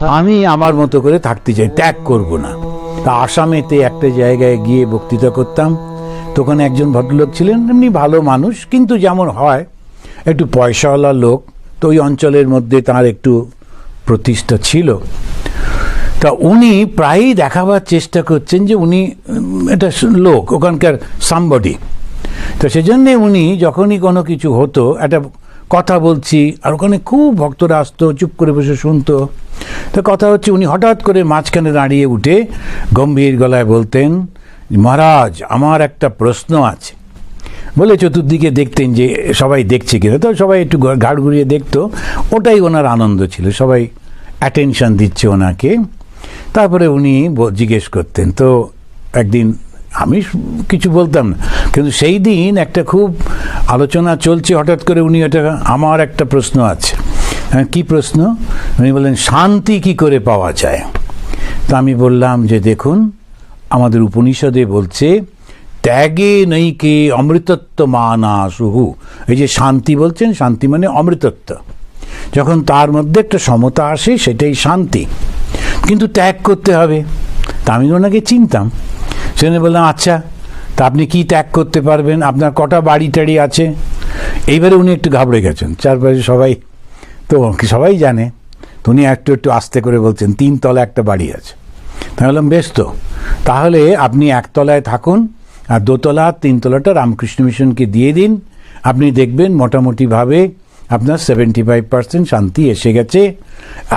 আমি আমার মতো করে থাকতে চাই, ত্যাগ করব না। তা আসামেতে একটা জায়গায় গিয়ে বক্তৃতা করতাম। তখন একজন ভদ্রলোক ছিলেন, এমনি ভালো মানুষ, কিন্তু যেমন হয়, একটু পয়সাওয়ালা লোক। তো ওই অঞ্চলের মধ্যে তার একটু প্রতিষ্ঠা ছিল। তা উনি প্রায়ই দেখাবার চেষ্টা করছেন যে উনি একটা লোক, ওখানকার সামবডি তো সেজন্যে উনি যখনই কোনো কিছু হতো, একটা কথা বলছি, আর ওখানে খুব ভক্তরা আসতো, চুপ করে বসে শুনতো। তো কথা হচ্ছে, উনি হঠাৎ করে মাঝখানে দাঁড়িয়ে উঠে গম্ভীর গলায় বলতেন, মহারাজ, আমার একটা প্রশ্ন আছে। বলে চতুর্দিকে দেখতেন যে সবাই দেখছে কিনা। তো সবাই একটু ঘাড় ঘুরিয়ে দেখতো, ওটাই ওনার আনন্দ ছিল। সবাই অ্যাটেনশন দিচ্ছে ওনাকে। তারপরে উনি জিজ্ঞেস করতেন, তো একদিন আমি কিছু বলতাম না। কিন্তু সেই দিন একটা খুব আলোচনা চলছে, হঠাৎ করে উনি এটা আমার একটা প্রশ্ন আছে। কি প্রশ্ন? উনি বললেন, শান্তি কি করে পাওয়া যায়? তা আমি বললাম যে, দেখুন, আমাদের উপনিষদে বলছে, ত্যাগে নৈকে অমৃতত্ব মানা সুহু এই যে শান্তি বলছেন, শান্তি মানে অমৃতত্ব। যখন তার মধ্যে একটা সমতা আসে, সেটাই শান্তি। কিন্তু ত্যাগ করতে হবে। তা আমি ওনাকে চিনতাম। সেখানে বললাম আচ্ছা তা আপনি কি ত্যাগ করতে পারবেন? আপনার কটা বাড়ি টাড়ি আছে? এইবারে উনি একটু ঘাবড়ে গেছেন। চারপাশে সবাই, তো সবাই জানে, তো উনি একটু একটু আস্তে করে বলছেন, তিন তলা একটা বাড়ি আছে। তাই বললাম, বেশ তো। তাহলে আপনি একতলায় থাকুন আর দোতলা তিনতলাটা রামকৃষ্ণ মিশনকে দিয়ে দিন। আপনি দেখবেন মোটামুটিভাবে আপনার সেভেন্টি ফাইভ পার্সেন্ট শান্তি এসে গেছে।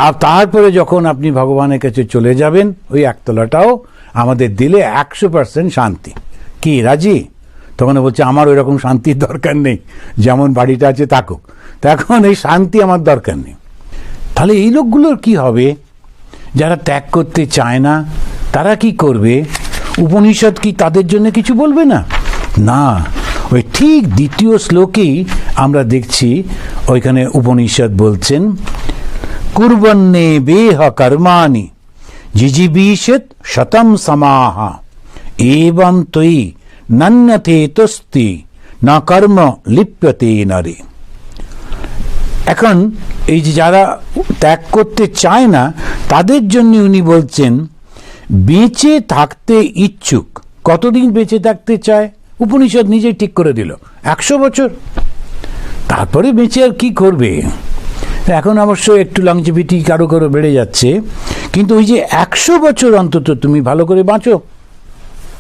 আর তারপরে যখন আপনি ভগবানের কাছে চলে যাবেন, ওই একতলাটাও আমাদের দিলে একশো পার্সেন্ট শান্তি। কি, রাজি? তখন বলছে আমার ওই রকম শান্তির দরকার নেই। যেমন বাড়িটা আছে, থাকুক। তা এখন এই শান্তি আমার দরকার নেই। তাহলে এই লোকগুলোর কি হবে? যারা ত্যাগ করতে চায় না, তারা কি করবে? উপনিষদ কি তাদের জন্য কিছু বলবে না? না। ওই ঠিক দ্বিতীয় শ্লোকেই আমরা দেখছি, ওইখানে উপনিষদ বলছেন, কুর্বন্নে বেহ কর্মাণি। জিজিবিষত শতম সমাহা এবং তৈ নন্যতে তস্তি না কর্ম লিপ্যতে নারী এখন এই যে যারা ত্যাগ করতে চায় না, তাদের জন্য উনি বলছেন, বেঁচে থাকতে ইচ্ছুক। কতদিন বেঁচে থাকতে চায়? উপনিষদ নিজেই ঠিক করে দিল, একশো বছর। তারপরে বেঁচে আর কি করবে? এখন অবশ্য একটু লংজিভিটি কারও কারও বেড়ে যাচ্ছে। কিন্তু ওই যে একশো বছর অন্তত তুমি ভালো করে বাঁচো,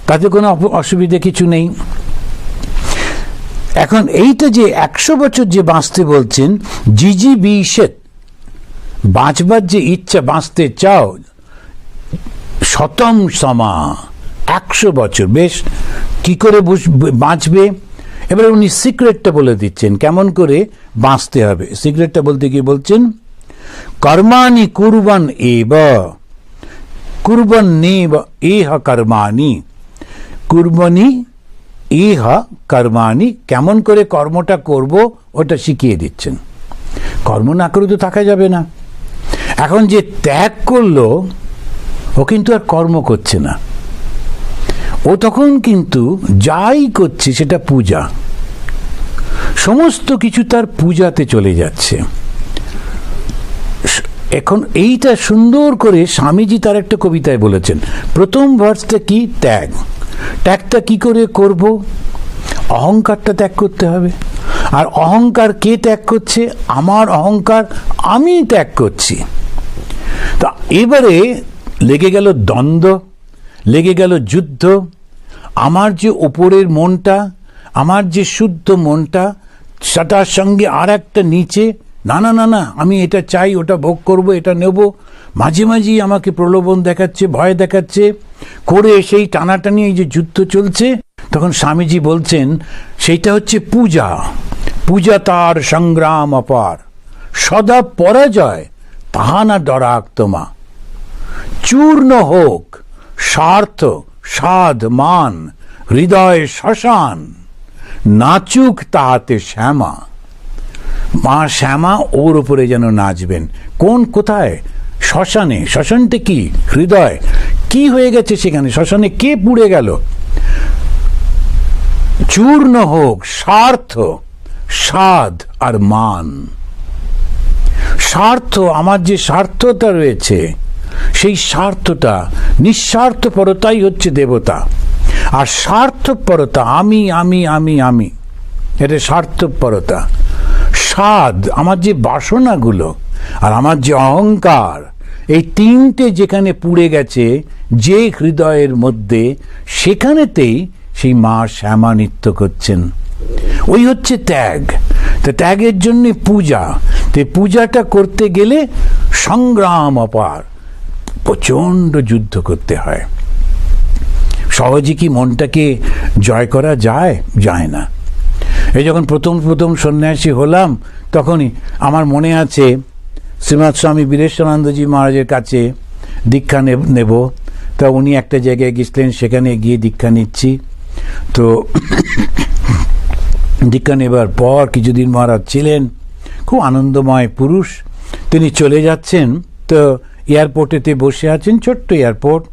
তাতে কোনো অসুবিধে কিছু নেই। এখন এইটা যে একশো বছর যে বাঁচতে বলছেন জিজি বিশেত বাঁচবার যে ইচ্ছা বাঁচতে চাও, শতম সমা, একশো বছর। বেশ, কি করে বাঁচবে? এবারে উনি সিক্রেটটা বলে দিচ্ছেন, কেমন করে বাঁচতে হবে। সিক্রেটটা বলতে গিয়ে বলছেন কর্মাণি কুরবান এব কুরবান এহ কর্মাণি কুরবানি ইহ কর্মাণি কেমন করে কর্মটা করব, ওটা শিখিয়ে দিচ্ছেন। কর্ম না করে তো থাকা যাবে না। এখন যে ত্যাগ করল, ও কিন্তু আর কর্ম করছে না। ও তখন কিন্তু যাই করছে, সেটা পূজা। সমস্ত কিছু তার পূজাতে চলে যাচ্ছে। এখন এইটা সুন্দর করে স্বামীজি তার একটা কবিতায় বলেছেন, প্রথম ভার্সটা কি? ত্যাগ। ত্যাগটা কি করে করব? অহংকারটা ত্যাগ করতে হবে। আর অহংকার কে ত্যাগ করছে? আমার অহংকার আমি ত্যাগ করছি। তা এবারে লেগে গেল দ্বন্দ্ব, লেগে গেল যুদ্ধ। আমার যে ওপরের মনটা, আমার যে শুদ্ধ মনটা সেটার সঙ্গে আর একটা নিচে না না না না, আমি এটা চাই, ওটা ভোগ করব, এটা নেব। মাঝে মাঝেই আমাকে প্রলোভন দেখাচ্ছে, ভয় দেখাচ্ছে। করে সেই টানাটানি, এই যে যুদ্ধ চলছে, তখন স্বামীজি বলছেন, সেইটা হচ্ছে পূজা। পূজা তার সংগ্রাম অপার। সদা পরাজয়, তাহা না ডরাক তোমা চূর্ণ হোক, স্বার্থ সাধ মান, হৃদয় শ্মশান, নাচুক তাহাতে শ্যামা। মা শ্যামা ওর উপরে যেন নাচবেন। কোন কোথায়? শ্মশানে। শ্মশানটা কি? হৃদয়। কি হয়ে গেছে সেখানে? শ্মশানে কে পুড়ে গেল? চূর্ণ হোক, স্বার্থ, স্বাদ আর মান। স্বার্থ, আমার যে স্বার্থতা রয়েছে, সেই স্বার্থটা, নিঃস্বার্থপরতাই হচ্ছে দেবতা। আর স্বার্থপরতা, আমি আমি আমি আমি, এটা স্বার্থপরতা। স্বাদ, আমার যে বাসনাগুলো আর আমার যে অহংকার, এই তিনটে যেখানে পুড়ে গেছে, যে হৃদয়ের মধ্যে, সেখানেতেই সেই মা শ্যামা নৃত্য করছেন। ওই হচ্ছে ত্যাগ। তো ত্যাগের জন্যে পূজা। তো পূজাটা করতে গেলে সংগ্রাম অপার, প্রচণ্ড যুদ্ধ করতে হয়। সহজে কি মনটাকে জয় করা যায়? যায় না। এই যখন প্রথম প্রথম সন্ন্যাসী হলাম, তখনই আমার মনে আছে, শ্রীমৎ স্বামী বীরেশ্বরানন্দজি মহারাজের কাছে দীক্ষা নেব- নেব। তা উনি একটা জায়গায় গেছিলেন, সেখানে গিয়ে দীক্ষা নিচ্ছি। তো দীক্ষা নেবার পর কিছুদিন মহারাজ ছিলেন, খুব আনন্দময় পুরুষ। তিনি চলে যাচ্ছেন, তো এয়ারপোর্টেতে বসে আছেন, ছোট্ট এয়ারপোর্ট।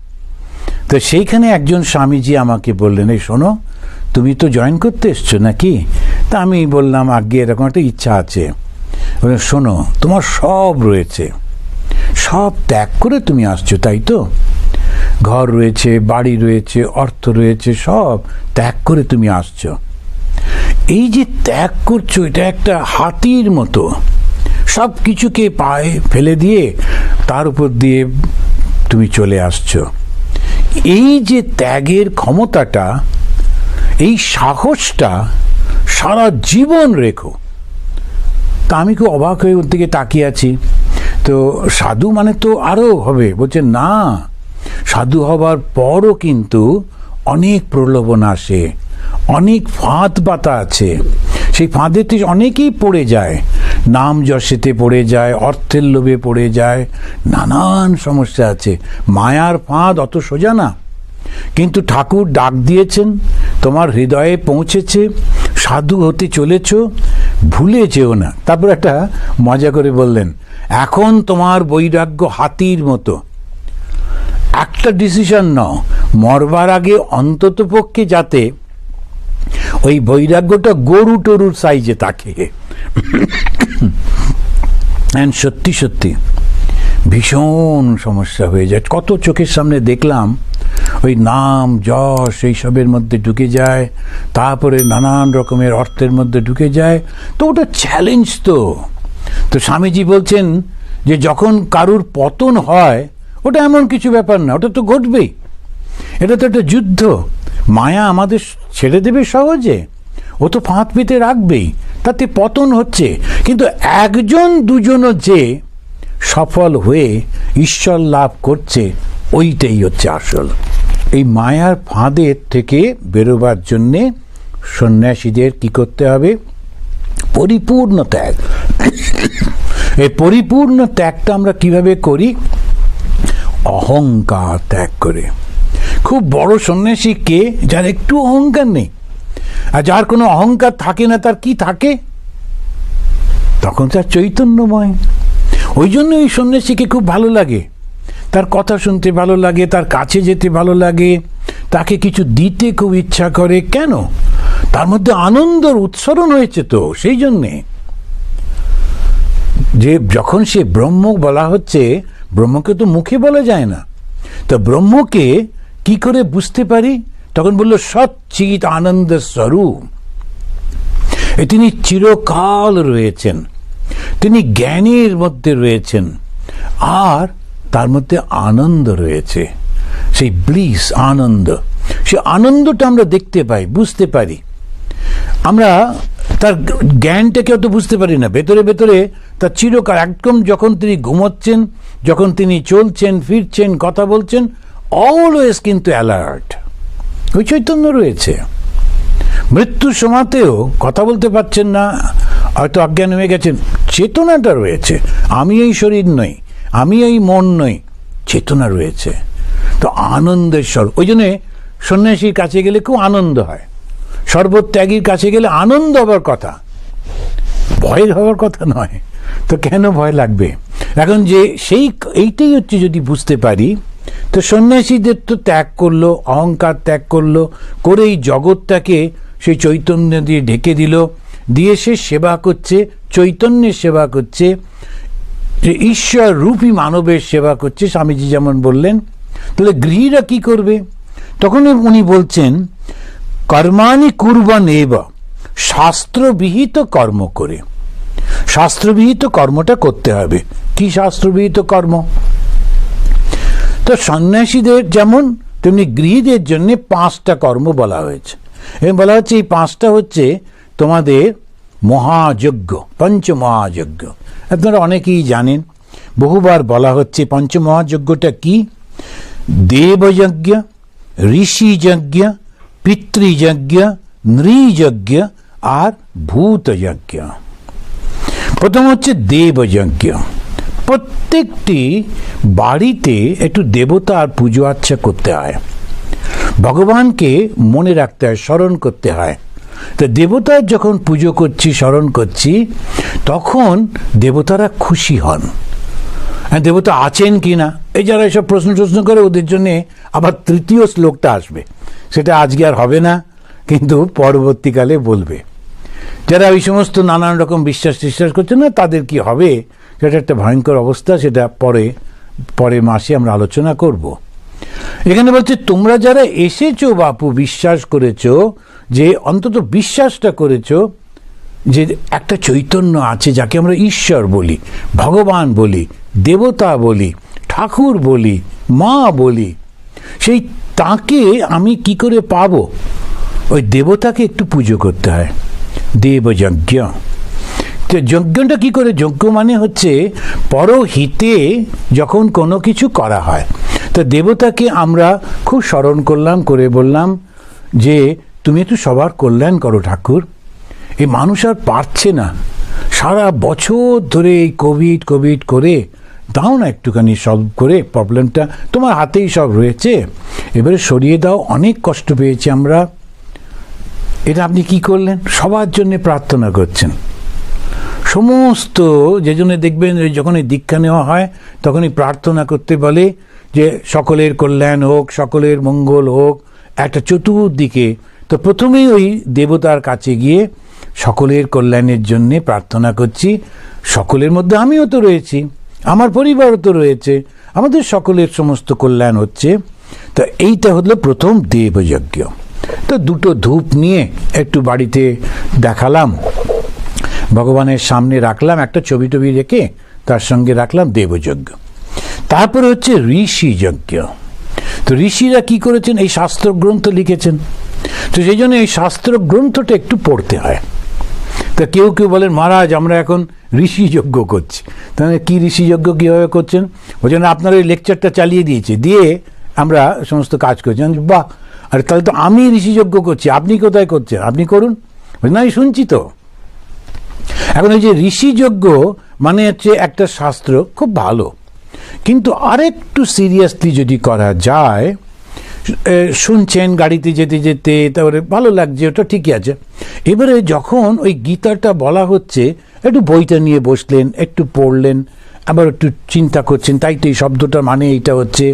তো সেইখানে একজন স্বামীজি আমাকে বললেন, এই শোনো, তুমি তো জয়েন করতে এসছো নাকি? তা আমি বললাম আগে এরকম একটা ইচ্ছা আছে। শোনো, তোমার সব রয়েছে। সব ত্যাগ করে তুমি আসছো, তাই তো? ঘর রয়েছে, বাড়ি রয়েছে, অর্থ রয়েছে, সব ত্যাগ করে তুমি আসছো। এই যে ত্যাগ করছ, এটা একটা হাতির মতো। সব কিছুকে পায়ে ফেলে দিয়ে তার উপর দিয়ে তুমি চলে আসছো। এই যে ত্যাগের ক্ষমতাটা, এই সাহসটা সারা জীবন রেখো। তা আমি খুব অবাক হয়ে ওর দিকে তাকিয়ে আছি। তো সাধু মানে তো আরও হবে। বলছে, না, সাধু হবার পরও কিন্তু অনেক প্রলোভন আসে, অনেক ফাঁদ পাতা আছে। সেই ফাঁদেতে অনেকেই পড়ে যায়। নাম যশেতে পড়ে যায়, অর্থের লোভে পড়ে যায়, নানান সমস্যা আছে। মায়ার ফাঁদ অত সোজা না। কিন্তু ঠাকুর ডাক দিয়েছেন, তোমার হৃদয়ে পৌঁছেছে সাধু হতে চলেছ, ভুলে যেও না। তারপর একটা মজা করে বললেন, এখন তোমার বৈরাগ্য হাতির মতো। একটা ডিসিশন নাও। মরবার আগে অন্তত পক্ষে যাতে ওই বৈরাগ্যটা গরু টরুর সাইজে থাকে। সত্যি সত্যি ভীষণ সমস্যা হয়ে যায়। কত চোখের সামনে দেখলাম ওই নাম, যশ এইসবের মধ্যে ঢুকে যায়, তারপরে নানান রকমের অর্থের মধ্যে ঢুকে যায়। তো ওটা চ্যালেঞ্জ তো। তো স্বামীজি বলছেন যে যখন কারুর পতন হয়, ওটা এমন কিছু ব্যাপার না, ওটা তো ঘটবেই। এটা তো একটা যুদ্ধ। মায়া আমাদের ছেড়ে দেবে সহজে। ও তো ফাঁদ পেতে রাখবেই, তাতে পতন হচ্ছে। কিন্তু একজন দুজনও যে সফল হয়ে ঈশ্বর লাভ করছে, ওইটাই হচ্ছে আসল। এই মায়ার ফাঁদের থেকে বেরোবার জন্যে সন্ন্যাসীদের কি করতে হবে? পরিপূর্ণ ত্যাগ। এই পরিপূর্ণ ত্যাগটা আমরা কীভাবে করি? অহংকার ত্যাগ করে। খুব বড় সন্ন্যাসী কে? যার একটু অহংকার নেই। আর যার কোনো অহংকার থাকে না, তার কি থাকে? তখন তার চৈতন্যময়। ওই জন্য ওই সন্ন্যাসীকে খুব ভালো লাগে। তার কথা শুনতে ভালো লাগে, তার কাছে যেতে ভালো লাগে, তাকে কিছু দিতে খুব ইচ্ছা করে। কেন? তার মধ্যে আনন্দর উৎসরণ হয়েছে তো, সেই জন্যে। যে যখন সে ব্রহ্ম বলা হচ্ছে, ব্রহ্মকে তো মুখে বলা যায় না। তো ব্রহ্মকে কি করে বুঝতে পারি? তখন বলল সচ্চিত আনন্দ স্বরূপ। তিনি চিরকাল রয়েছেন। তিনি জ্ঞানের মধ্যে রয়েছেন। আর তার মধ্যে আনন্দ রয়েছে। সেই ব্লিস আনন্দ। সে আনন্দটা আমরা দেখতে পাই, বুঝতে পারি। আমরা তার জ্ঞানটাকে অত বুঝতে পারি না। ভেতরে ভেতরে তার চিরকাল একদম যখন তিনি ঘুমোচ্ছেন, যখন তিনি চলছেন, ফিরছেন, কথা বলছেন অলওয়েজ কিন্তু অ্যালার্ট ওই চৈতন্য রয়েছে। মৃত্যুর সময়তেও কথা বলতে পারছেন না, হয়তো অজ্ঞান হয়ে গেছেন। চেতনাটা রয়েছে। আমি এই শরীর নই। আমি এই মন নই, চেতনা রয়েছে। তো আনন্দের স্বর ওই জন্যে সন্ন্যাসীর কাছে গেলে খুব আনন্দ হয়। সর্বত্যাগীর কাছে গেলে আনন্দ হবার কথা। ভয় হওয়ার কথা নয়। তো কেন ভয় লাগবে? এখন যে সেই এইটাই হচ্ছে যদি বুঝতে পারি, তো সন্ন্যাসীদের তো ত্যাগ করল, অহংকার ত্যাগ করল করে এই জগৎটাকে সেই চৈতন্য দিয়ে ঢেকে দিল, দিয়ে সে সেবা করছে, চৈতন্যের সেবা করছে। যে ঈশ্বর রূপী মানবের সেবা করছে, স্বামীজি যেমন বললেন, তাহলে গৃহীরা কি করবে? তখন উনি বলছেন কর্মানি কুরবান এব শাস্ত্রবিহিত কর্ম করে। শাস্ত্রবিহিত কর্মটা করতে হবে। কি শাস্ত্রবিহিত কর্ম? তো সন্ন্যাসীদের যেমন, তেমনি গৃহীদের জন্য পাঁচটা কর্ম বলা হয়েছে। এবং বলা হচ্ছে, এই পাঁচটা হচ্ছে তোমাদের মহাযজ্ঞ, পঞ্চমহাযজ্ঞ। আপনারা অনেকেই জানেন, বহুবার বলা হচ্ছে পঞ্চমহাযজ্ঞটা কি? দেবযজ্ঞ, ঋষিযজ্ঞ, পিতৃযজ্ঞ, নৃযজ্ঞ আর ভূতযজ্ঞ। প্রথম হচ্ছে দেবযজ্ঞ। প্রত্যেকটি বাড়িতে একটু দেবতার পুজো আচ্ছা করতে হয়। ভগবানকে মনে রাখতে হয়, স্মরণ করতে হয়। তো দেবতার যখন পুজো করছি, স্মরণ করছি, তখন দেবতারা খুশি হন। হ্যাঁ দেবতা আছেন কি না? এই যারা এসব প্রশ্ন টশ্ন করে, ওদের জন্য আবার তৃতীয় শ্লোকটা আসবে। সেটা আজকে আর হবে না, কিন্তু পরবর্তীকালে বলবে। যারা ওই সমস্ত নানান রকম বিশ্বাস টিশ্বাস করছে না, তাদের কি হবে? সেটা একটা ভয়ঙ্কর অবস্থা, সেটা পরে পরে মাসে আমরা আলোচনা করব। এখানে বলছে, তোমরা যারা এসেছ বাপু, বিশ্বাস করেছ, যে অন্তত বিশ্বাসটা করেছ, যে একটা চৈতন্য আছে যাকে আমরা ঈশ্বর বলি, ভগবান বলি, দেবতা বলি, ঠাকুর বলি, মা বলি, সেই তাকে আমি কি করে পাবো? ওই দেবতাকে একটু পুজো করতে হয়। দেবযজ্ঞ তো যজ্ঞটা কি করে? যজ্ঞ মানে হচ্ছে, পরহিতে যখন কোনো কিছু করা হয় তো দেবতাকে আমরা খুব স্মরণ করলাম, করে বললাম যে, তুমি একটু সবার কল্যাণ করো ঠাকুর। এই মানুষ আর পারছে না। সারা বছর ধরে এই কোভিড কোভিড করে দাও না একটুখানি সলভ করে প্রবলেমটা। তোমার হাতেই সব রয়েছে। এবারে সরিয়ে দাও, অনেক কষ্ট পেয়েছি আমরা। এটা আপনি কি করলেন? সবার জন্য প্রার্থনা করছেন। সমস্ত, যে জন্য দেখবেন যখন এই দীক্ষা নেওয়া হয়, তখনই প্রার্থনা করতে বলে যে সকলের কল্যাণ হোক, সকলের মঙ্গল হোক, একটা চতুর্দিকে তো প্রথমেই ওই দেবতার কাছে গিয়ে সকলের কল্যাণের জন্যে প্রার্থনা করছি। সকলের মধ্যে আমিও তো রয়েছি, আমার পরিবারও তো রয়েছে, আমাদের সকলের সমস্ত কল্যাণ হচ্ছে। তো এইটা হলো প্রথম দেবযজ্ঞ। তো দুটো ধূপ নিয়ে একটু বাড়িতে দেখালাম। ভগবানের সামনে রাখলাম, একটা ছবি টবি রেখে তার সঙ্গে রাখলাম দেবযজ্ঞ। তারপরে হচ্ছে ঋষি যজ্ঞ। তো ঋষিরা কি করেছেন? এই শাস্ত্র গ্রন্থ লিখেছেন। তো সেই জন্য এই শাস্ত্র গ্রন্থটা একটু পড়তে হয়। তা কেউ কেউ বলেন, মহারাজ, আমরা এখন ঋষি যজ্ঞ করছি। তাহলে কি ঋষি যজ্ঞ কীভাবে করছেন? ওই জন্য আপনার ওই লেকচারটা চালিয়ে দিয়েছে। দিয়ে আমরা সমস্ত কাজ করছি। বাহ! আরে তাহলে তো আমি ঋষি যজ্ঞ করছি। আপনি কোথায় করছেন? আপনি করুন। না, আমি শুনছি তো। এখন এই যে ঋষিযজ্ঞ মানে হচ্ছে একটা শাস্ত্র খুব ভালো। কিন্তু আরেকটু সিরিয়াসলি যদি করা যায় শুনছেন, গাড়িতে যেতে যেতে, তারপরে ভালো লাগছে, ওটা ঠিকই আছে। এবারে যখন ওই গীতাটা বলা হচ্ছে, একটু বইটা নিয়ে বসলেন, একটু পড়লেন, আবার একটু চিন্তা করছেন, তাই তো এই শব্দটার মানে এইটা হচ্ছে।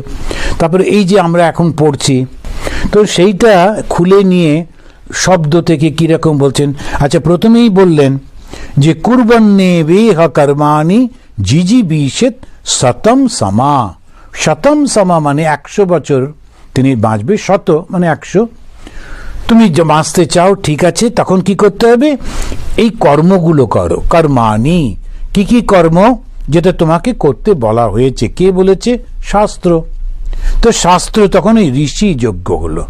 তারপরে এই যে আমরা এখন পড়ছি, তো সেইটা খুলে নিয়ে শব্দ থেকে কীরকম বলছেন আচ্ছা প্রথমেই বললেন যে, কুরবন্নে বেহ কর্মানি জিজি বিশেত শতম সমা। শতম সমা মানে একশো বছর। তিনি বাঁচবে শত মানে একশো। তুমি বাঁচতে চাও, ঠিক আছে, তখন কি করতে হবে? এই কর্মগুলো করো কর্মানি কি কি কর্ম? যেটা তোমাকে করতে বলা হয়েছে। কে বলেছে? শাস্ত্র। তো শাস্ত্র তখন এই ঋষি যজ্ঞ হলো।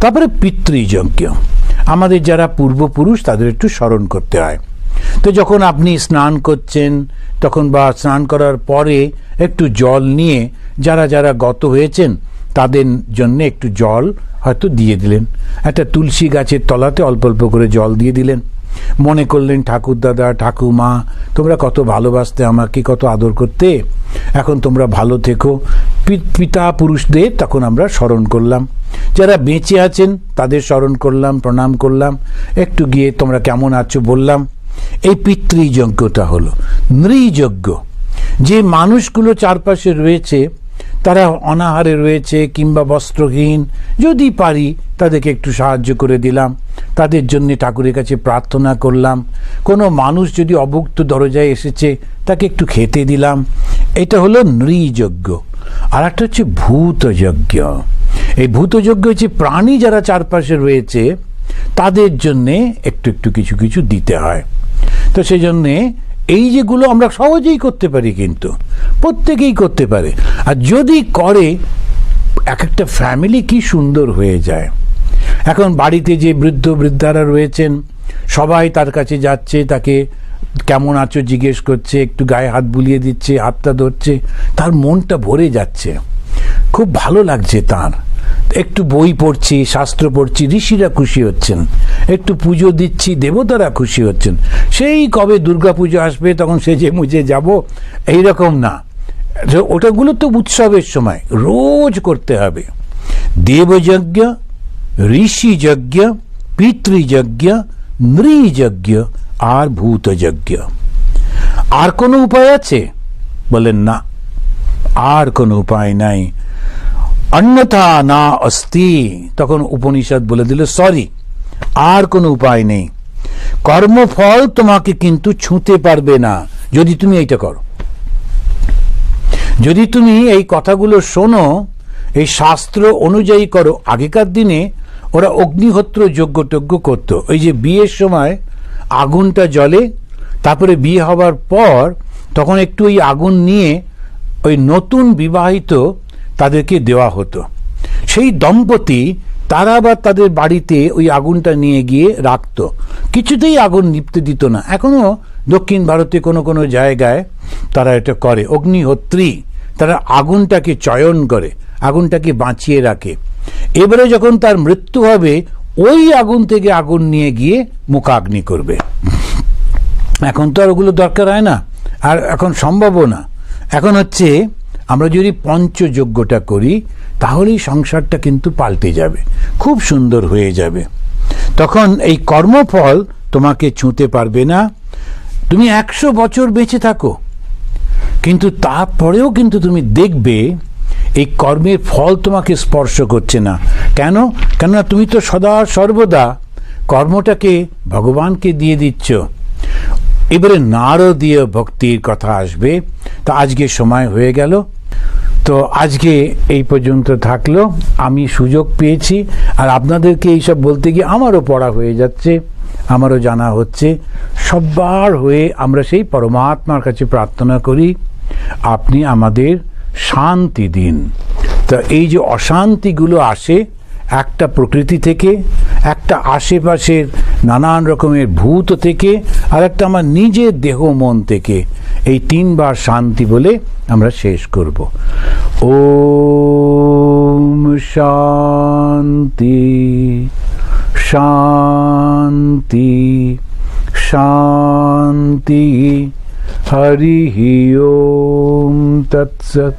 তারপরে পিতৃযজ্ঞ। আমাদের যারা পূর্বপুরুষ, তাদের একটু স্মরণ করতে হয়। তো যখন আপনি স্নান করছেন, তখন বা স্নান করার পরে একটু জল নিয়ে যারা যারা গত হয়েছেন, তাদের জন্য একটু জল হয়তো দিয়ে দিলেন। একটা তুলসী গাছের তলাতে অল্প অল্প করে জল দিয়ে দিলেন। মনে করলেন, ঠাকুর দাদা ঠাকুমা তোমরা কত ভালোবাসতে আমাকে, কত আদর করতে। এখন তোমরা ভালো থেকো। পিতা পুরুষদের তখন আমরা স্মরণ করলাম। যারা বেঁচে আছেন, তাদের স্মরণ করলাম, প্রণাম করলাম। একটু গিয়ে তোমরা কেমন আছো বললাম। এই পিতৃযজ্ঞটা হলো। নৃযজ্ঞ। যে মানুষগুলো চারপাশে রয়েছে, তারা অনাহারে রয়েছে কিংবা বস্ত্রহীন, যদি পারি তাদেরকে একটু সাহায্য করে দিলাম, তাদের জন্য ঠাকুরের কাছে প্রার্থনা করলাম। কোনো মানুষ যদি অভুক্ত দরজায় এসেছে, তাকে একটু খেতে দিলাম। এটা হলো নৃযজ্ঞ। আর একটা হচ্ছে ভূতযজ্ঞ। এই ভূতযজ্ঞ হচ্ছে প্রাণী যারা চারপাশে রয়েছে, তাদের জন্যে একটু একটু কিছু কিছু দিতে হয়। তো সেই জন্যে এই যেগুলো আমরা সহজেই করতে পারি কিন্তু, প্রত্যেকেই করতে পারে। আর যদি করে, এক একটা ফ্যামিলি কি সুন্দর হয়ে যায়। এখন বাড়িতে যে বৃদ্ধ বৃদ্ধারা রয়েছেন, সবাই তার কাছে যাচ্ছে, তাকে কেমন আছো জিজ্ঞেস করছে, একটু গায়ে হাত বুলিয়ে দিচ্ছে, হাতটা ধরছে, তার মনটা ভরে যাচ্ছে। খুব ভালো লাগছে তার। একটু বই পড়ছি, শাস্ত্র পড়ছি, ঋষিরা খুশি হচ্ছেন। একটু পুজো দিচ্ছি, দেবতারা খুশি হচ্ছেন। সেই কবে দুর্গা পুজো আসবে, তখন সেজে মুজে যাব, এইরকম না। ওটাগুলো তো উৎসবের সময়, রোজ করতে হবে। দেবযজ্ঞ, ঋষিযজ্ঞ, পিতৃযজ্ঞ, নৃযজ্ঞ আর ভূতযজ্ঞ। আর কোনো উপায় আছে? বলেন না। আর কোনো উপায় নাই। অন্যথা না অস্তি তখন উপনিষদ বলে দিল সরি আর কোনো উপায় নেই। কর্মফল তোমাকে কিন্তু ছুঁতে পারবে না, যদি তুমি এইটা করো। যদি তুমি এই কথাগুলো শোনো, এই শাস্ত্র অনুযায়ী করো, আগেকার দিনে ওরা অগ্নিহোত্র যজ্ঞ টজ্ঞ করতো। ওই যে বিয়ের সময় আগুনটা জ্বলে, তারপরে বিয়ে হবার পর তখন একটু ওই আগুন নিয়ে ওই নতুন বিবাহিত তাদেরকে দেওয়া হতো। সেই দম্পতি তারা আবার তাদের বাড়িতে ওই আগুনটা নিয়ে গিয়ে রাখতো। কিছুতেই আগুন নিপতে দিত না। এখনও দক্ষিণ ভারতে কোনো কোনো জায়গায় তারা এটা করে। অগ্নিহোত্রী তারা আগুনটাকে চয়ন করে, আগুনটাকে বাঁচিয়ে রাখে। এবারে যখন তার মৃত্যু হবে, ওই আগুন থেকে আগুন নিয়ে গিয়ে মুখাগ্নি করবে। এখন তো আর ওগুলো দরকার হয় না। আর এখন সম্ভবও না। এখন হচ্ছে আমরা যদি পঞ্চযজ্ঞটা করি, তাহলেই সংসারটা কিন্তু পাল্টে যাবে, খুব সুন্দর হয়ে যাবে। তখন এই কর্মফল তোমাকে ছুঁতে পারবে না। তুমি একশো বছর বেঁচে থাকো। কিন্তু তারপরেও কিন্তু তুমি দেখবে, এই কর্মের ফল তোমাকে স্পর্শ করছে না। কেন? কেননা তুমি তো সদা সর্বদা কর্মটাকে ভগবানকে দিয়ে দিচ্ছ। এবারে নারদীয় ভক্তির কথা আসবে। তা আজকে সময় হয়ে গেল। তো আজকে এই পর্যন্ত থাকল। আমি সুযোগ পেয়েছি। আর আপনাদেরকে এইসব বলতে গিয়ে আমারও পড়া হয়ে যাচ্ছে, আমারও জানা হচ্ছে। সবার হয়ে আমরা সেই পরমাত্মার কাছে প্রার্থনা করি, আপনি আমাদের শান্তি দিন। তা এই যে অশান্তিগুলো আসে একটা প্রকৃতি থেকে, একটা আশেপাশের নানান রকমের ভূত থেকে, আর একটা আমার নিজের দেহ মন থেকে এই তিনবার শান্তি বলে আমরা শেষ করব। ও শান্তি শান্তি শান্তি হরি ওম তৎসৎ।